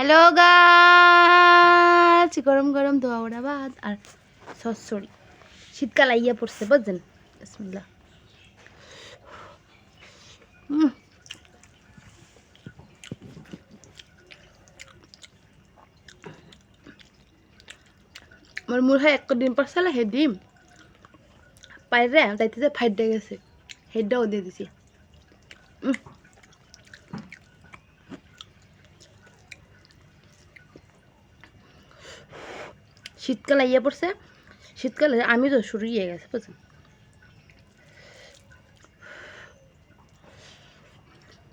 Hello গাছ গরম গরম ধোয়া ওড়া ভাত আর সরি শীতকাল আইয়া পড়ছে, বুঝছেন? বিসমিল্লাহ। উম। আমার মনে হয় এক দিন পর সালে হে ডিম। পাইরে তাইতে যে ফাইটে গেছে। হেডটাও দিয়ে দিছি। শীতকাল আইয়া পড়ছে, শীতকালে আমি তো শুরু হয়ে গেছে, বুঝছেন?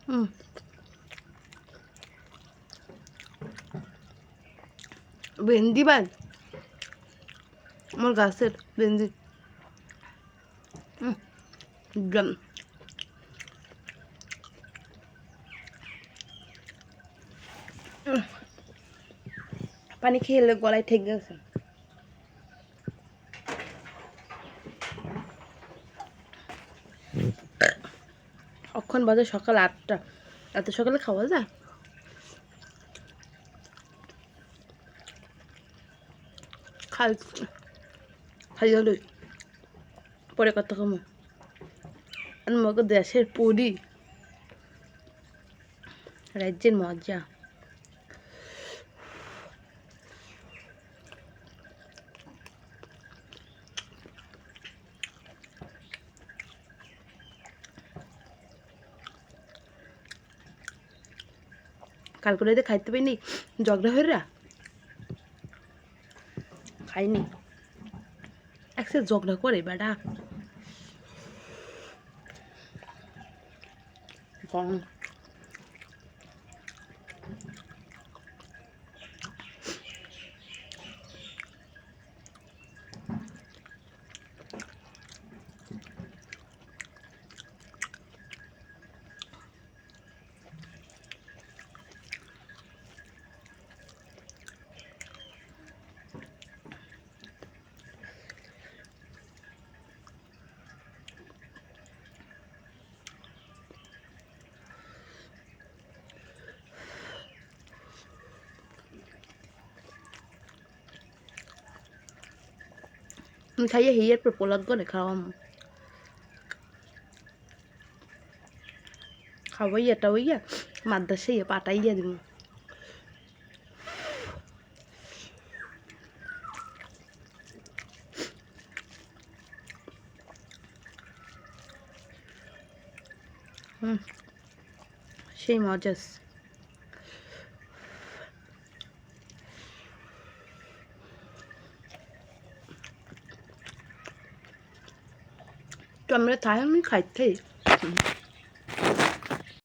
হুম ভেন্ডি বাদ আমার গাছের ভেন্ডি। হুম পানি খেয়ে গলায় ঠেক গেছে। অক্ষণ বাজে? সকাল আটটা। এত সকালে খাওয়া যায়? খাল খাই হলো। পরে কত কম আর মগ দেশের পুরী। রাজ্যের মজা। কালকে রাতে খাইতে পাইনি? ঝগড়া হইরা? খাইনি। একসাথে ঝগড়া করে বেটা। গরম। খাইয়ে হিয়ের পর পোলাদ করে খাওয়াম খাওয়াইয়া টাওয়াইয়া মাদ্রাসে পাঠাইয়া দিব সেই মজাস আমরা তাই আমি খাইতে